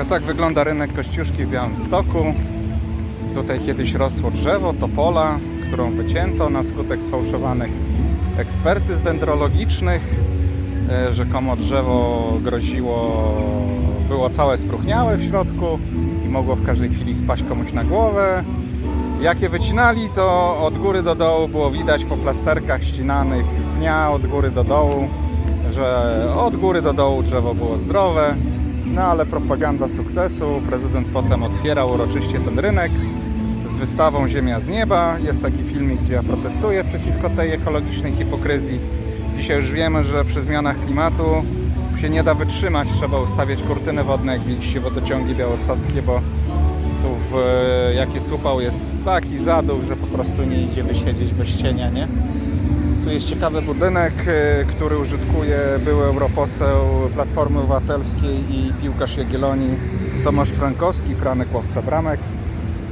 A tak wygląda rynek Kościuszki w Białymstoku. Tutaj kiedyś rosło drzewo, topola, którą wycięto na skutek sfałszowanych ekspertyz dendrologicznych. E, Rzekomo drzewo groziło, było całe spróchniałe w środku i mogło w każdej chwili spaść komuś na głowę. Jak je wycinali, to od góry do dołu było widać po plasterkach ścinanych pnia od góry do dołu, że od góry do dołu drzewo było zdrowe. No ale propaganda sukcesu. Prezydent potem otwierał uroczyście ten rynek z wystawą Ziemia z nieba. Jest taki filmik, gdzie ja protestuję przeciwko tej ekologicznej hipokryzji. Dzisiaj już wiemy, że przy zmianach klimatu się nie da wytrzymać. Trzeba ustawiać kurtyny wodne, jak widzicie, wodociągi białostockie, bo tu w, jak jest upał jest taki zaduch, że po prostu nie idzie wysiedzieć bez cienia, nie? Tu jest ciekawy budynek, y, który użytkuje były europoseł Platformy Obywatelskiej i piłkarz Jagiellonii Tomasz Frankowski, Franek Łowca Bramek.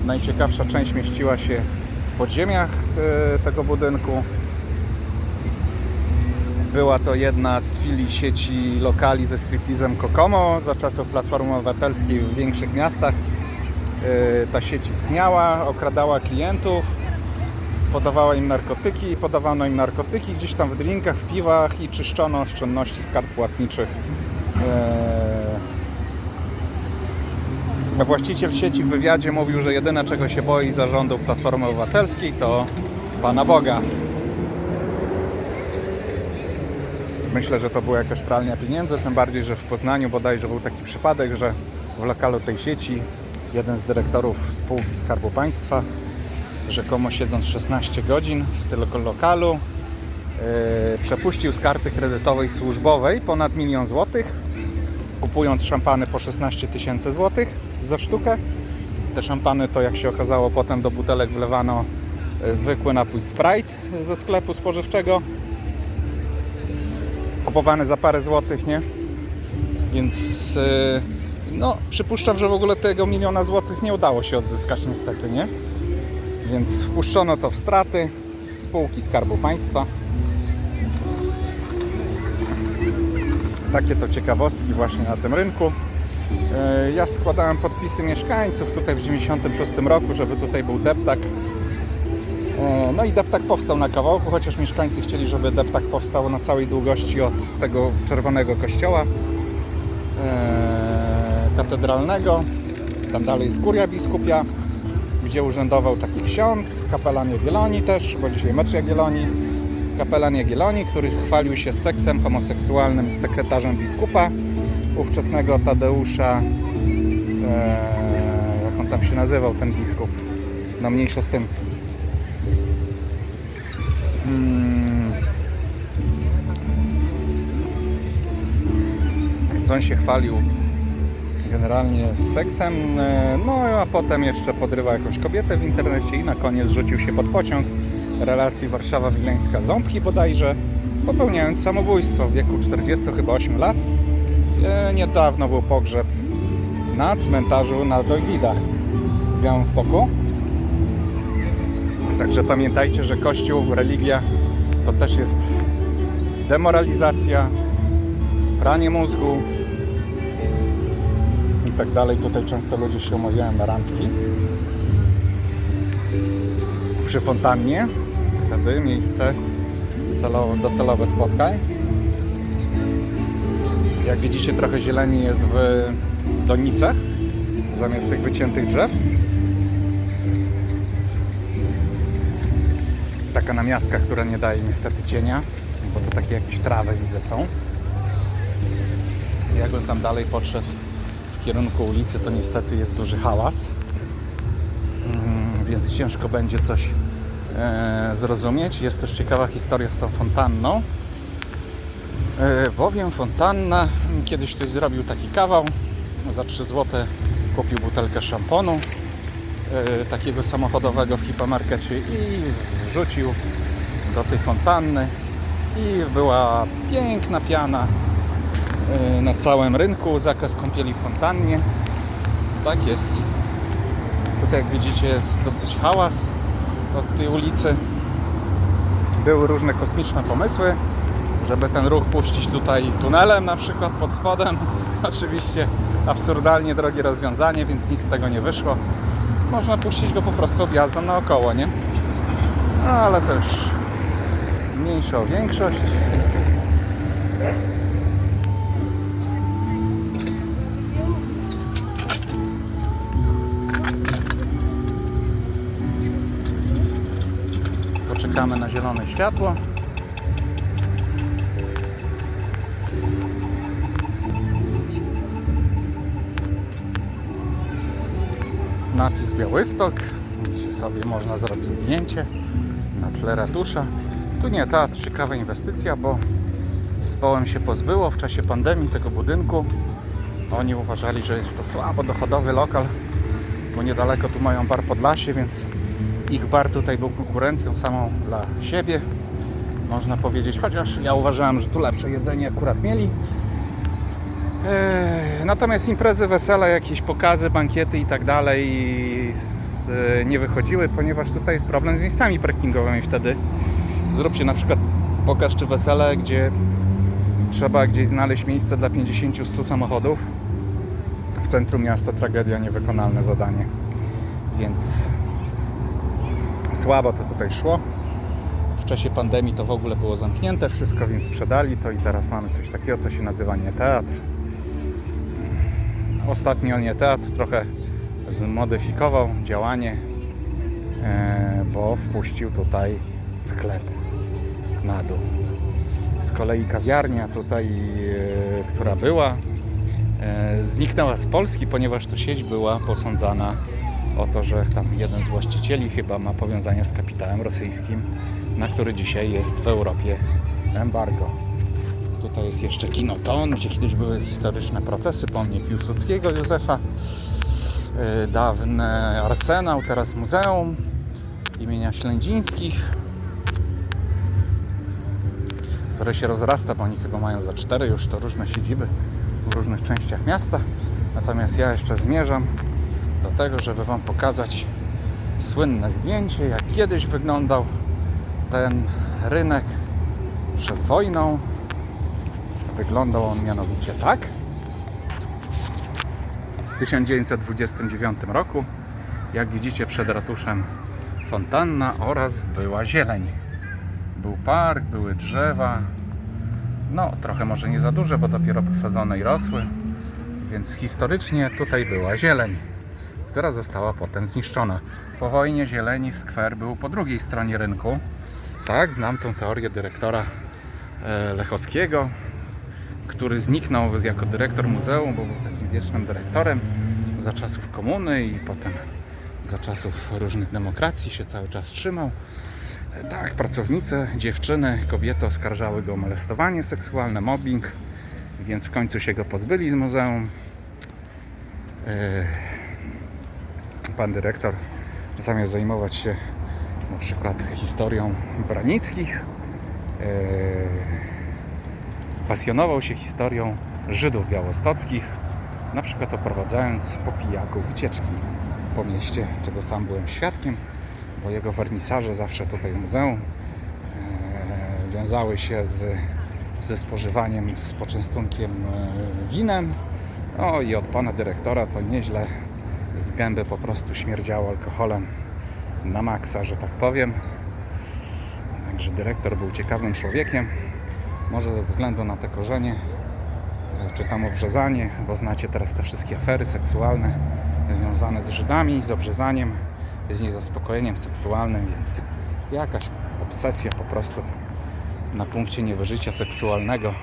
Najciekawsza część mieściła się w podziemiach y, tego budynku. Była to jedna z filii sieci lokali ze striptizem Kokomo za czasów Platformy Obywatelskiej w większych miastach. Y, Ta sieć istniała, okradała klientów, podawała im narkotyki, podawano im narkotyki gdzieś tam w drinkach, w piwach i czyszczono oszczędności z kart płatniczych. Eee, Właściciel sieci w wywiadzie mówił, że jedyne czego się boi zarządów Platformy Obywatelskiej to Pana Boga. Myślę, że to była jakaś pralnia pieniędzy, tym bardziej, że w Poznaniu bodajże był taki przypadek, że w lokalu tej sieci jeden z dyrektorów spółki Skarbu Państwa rzekomo siedząc 16 godzin w tym lokalu yy, przepuścił z karty kredytowej służbowej ponad milion złotych kupując szampany po 16 tysięcy złotych za sztukę te szampany to jak się okazało potem do butelek wlewano yy, zwykły napój Sprite ze sklepu spożywczego kupowany za parę złotych, nie? Więc yy, no przypuszczam, że w ogóle tego miliona złotych nie udało się odzyskać niestety, nie? Więc wpuszczono to w straty spółki Skarbu Państwa. Takie to ciekawostki właśnie na tym rynku. E, Ja składałem podpisy mieszkańców tutaj w 96 roku, żeby tutaj był deptak. E, No i deptak powstał na kawałku, chociaż mieszkańcy chcieli, żeby deptak powstał na całej długości od tego czerwonego kościoła e, katedralnego. Tam dalej jest kuria biskupia gdzie urzędował taki ksiądz, kapelan Jagiellonii też, bo dzisiaj mecz Jagiellonii. Kapelan Jagiellonii, który chwalił się seksem homoseksualnym z sekretarzem biskupa ówczesnego Tadeusza, e, jak on tam się nazywał, ten biskup. No mniejsza z tym. Mm. Więc on się chwalił generalnie z seksem, e, no a potem jeszcze podrywa jakąś kobietę w internecie i na koniec rzucił się pod pociąg relacji Warszawa-Wileńska Ząbki bodajże, popełniając samobójstwo w wieku 40 chyba 8 lat. E, Niedawno był pogrzeb na cmentarzu na Dojlidach w Białymstoku. Także pamiętajcie, że Kościół, religia to też jest demoralizacja, pranie mózgu, tak dalej. Tutaj często ludzie się umawiają na randki. Przy fontannie, wtedy miejsce celo, docelowe spotkań. Jak widzicie, trochę zieleni jest w donicach zamiast tych wyciętych drzew. Taka namiastka, która nie daje niestety cienia, bo to takie jakieś trawy widzę są. Jakbym tam dalej podszedł, w kierunku ulicy, to niestety jest duży hałas, Mm, więc ciężko będzie coś e, zrozumieć. Jest też ciekawa historia z tą fontanną, e, bowiem fontanna, kiedyś ktoś zrobił taki kawał, za 3 zł kupił butelkę szamponu e, takiego samochodowego w hipermarkecie i wrzucił do tej fontanny. I była piękna piana na całym rynku, zakaz kąpieli w fontannie. Tak jest. Tutaj jak widzicie jest dosyć hałas od tej ulicy. Były różne kosmiczne pomysły, żeby ten ruch puścić tutaj tunelem na przykład pod spodem Oczywiście absurdalnie drogie rozwiązanie, więc nic z tego nie wyszło. Można puścić go po prostu objazdą naokoło, nie? No ale już mniejsza o większość. Poczekamy na zielone światło. Napis Białystok. Gdzie sobie można zrobić zdjęcie na tle ratusza. Tu nie teatr, ciekawa inwestycja, bo z się pozbyło w czasie pandemii tego budynku. Oni uważali, że jest to słabo dochodowy lokal, bo niedaleko tu mają bar Podlasie, więc ich bar tutaj był konkurencją samą dla siebie. Można powiedzieć, chociaż ja uważałem, że tu lepsze jedzenie akurat mieli. Eee, Natomiast imprezy, wesele, jakieś pokazy, bankiety i tak dalej z, nie wychodziły, ponieważ tutaj jest problem z miejscami parkingowymi wtedy. Zróbcie na przykład pokaz czy wesele, gdzie trzeba gdzieś znaleźć miejsce dla 50-100 samochodów. W centrum miasta tragedia, niewykonalne zadanie. Więc słabo to tutaj szło. W czasie pandemii to w ogóle było zamknięte wszystko, więc sprzedali to i teraz mamy coś takiego, co się nazywa nie teatr. Ostatnio nie teatr trochę zmodyfikował działanie, e, bo wpuścił tutaj sklep na dół. Z kolei kawiarnia tutaj, e, która była, e, zniknęła z Polski, ponieważ to sieć była posądzana o to, że tam jeden z właścicieli chyba ma powiązania z kapitałem rosyjskim, na który dzisiaj jest w Europie embargo. Tutaj jest jeszcze kinoton, gdzie kiedyś były historyczne procesy, pomnik Piłsudskiego Józefa, yy, dawny arsenał, teraz muzeum imienia Ślędzińskich, które się rozrasta, bo oni chyba mają za cztery już to różne siedziby w różnych częściach miasta. Natomiast ja jeszcze zmierzam do tego, żeby Wam pokazać słynne zdjęcie, jak kiedyś wyglądał ten rynek przed wojną. Wyglądał on mianowicie tak. W 1929 roku, jak widzicie przed ratuszem fontanna oraz była zieleń. Był park, były drzewa. No, trochę może nie za duże, bo dopiero posadzone i rosły. Więc historycznie tutaj była zieleń, która została potem zniszczona. Po wojnie zieleni skwer był po drugiej stronie rynku. Tak, znam tą teorię dyrektora e, Lechowskiego, który zniknął jako dyrektor muzeum, bo był takim wiecznym dyrektorem za czasów komuny i potem za czasów różnych demokracji się cały czas trzymał. E, Tak, pracownice, dziewczyny, kobiety oskarżały go o molestowanie seksualne, mobbing, więc w końcu się go pozbyli z muzeum. E, Pan dyrektor zamiast zajmować się na przykład historią Branickich, e, pasjonował się historią Żydów białostockich, na przykład oprowadzając po pijaku wycieczki po mieście, czego sam byłem świadkiem, bo jego wernisaże zawsze tutaj w muzeum e, wiązały się z, ze spożywaniem, z poczęstunkiem e, winem. O i od pana dyrektora to nieźle z gęby po prostu śmierdziało alkoholem na maksa, że tak powiem. Także dyrektor był ciekawym człowiekiem. Może ze względu na te korzenie, e, czy tam obrzezanie, bo znacie teraz te wszystkie afery seksualne związane z Żydami, z obrzezaniem, z niezaspokojeniem seksualnym, więc jakaś obsesja po prostu na punkcie niewyżycia seksualnego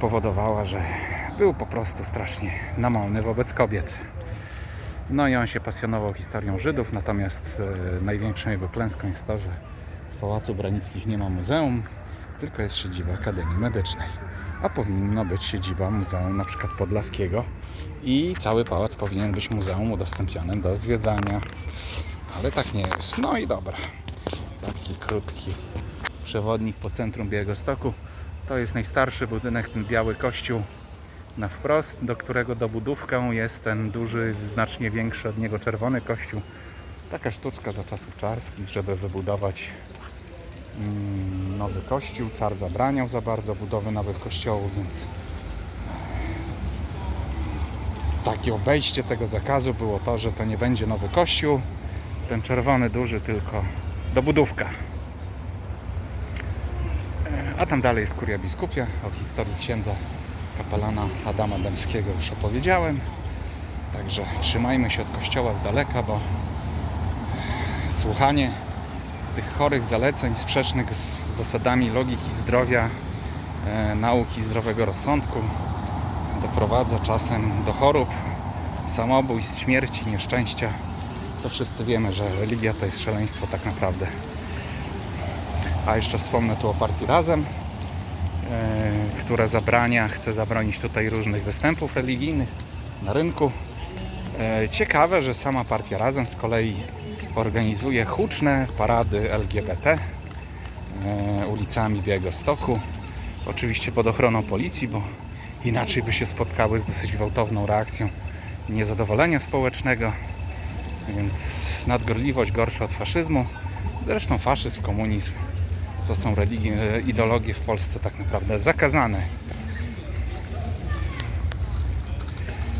powodowała, że był po prostu strasznie namolny wobec kobiet. No i on się pasjonował historią Żydów, natomiast e, największą jego klęską jest to, że w Pałacu Branickich nie ma muzeum, tylko jest siedziba Akademii Medycznej. A powinno być siedziba Muzeum na przykład Podlaskiego i cały pałac powinien być muzeum udostępnionym do zwiedzania. Ale tak nie jest. No i dobra. Taki krótki przewodnik po centrum Białegostoku. To jest najstarszy budynek, ten biały kościół na wprost, do którego dobudówką jest ten duży, znacznie większy od niego czerwony kościół. Taka sztuczka za czasów czarskich, żeby wybudować mm, nowy kościół. Car zabraniał za bardzo budowy nowych kościołów, więc takie obejście tego zakazu było to, że to nie będzie nowy kościół, ten czerwony duży, tylko dobudówka. E, A tam dalej jest kuria biskupia. O historii księdza kapelana Adama Dębskiego już opowiedziałem. Także trzymajmy się od kościoła z daleka, bo słuchanie tych chorych zaleceń sprzecznych z zasadami logiki zdrowia, e, nauki zdrowego rozsądku doprowadza czasem do chorób, samobójstw, śmierci, nieszczęścia. To wszyscy wiemy, że religia to jest szaleństwo tak naprawdę. A jeszcze wspomnę tu o partii Razem, która zabrania, chce zabronić tutaj różnych występów religijnych na rynku. E, Ciekawe, że sama partia Razem z kolei organizuje huczne parady LGBT e, ulicami Białegostoku. Oczywiście pod ochroną policji, bo inaczej by się spotkały z dosyć gwałtowną reakcją niezadowolenia społecznego. Więc nadgorliwość gorsza od faszyzmu. Zresztą faszyzm, komunizm to są religi- e, ideologie w Polsce tak naprawdę zakazane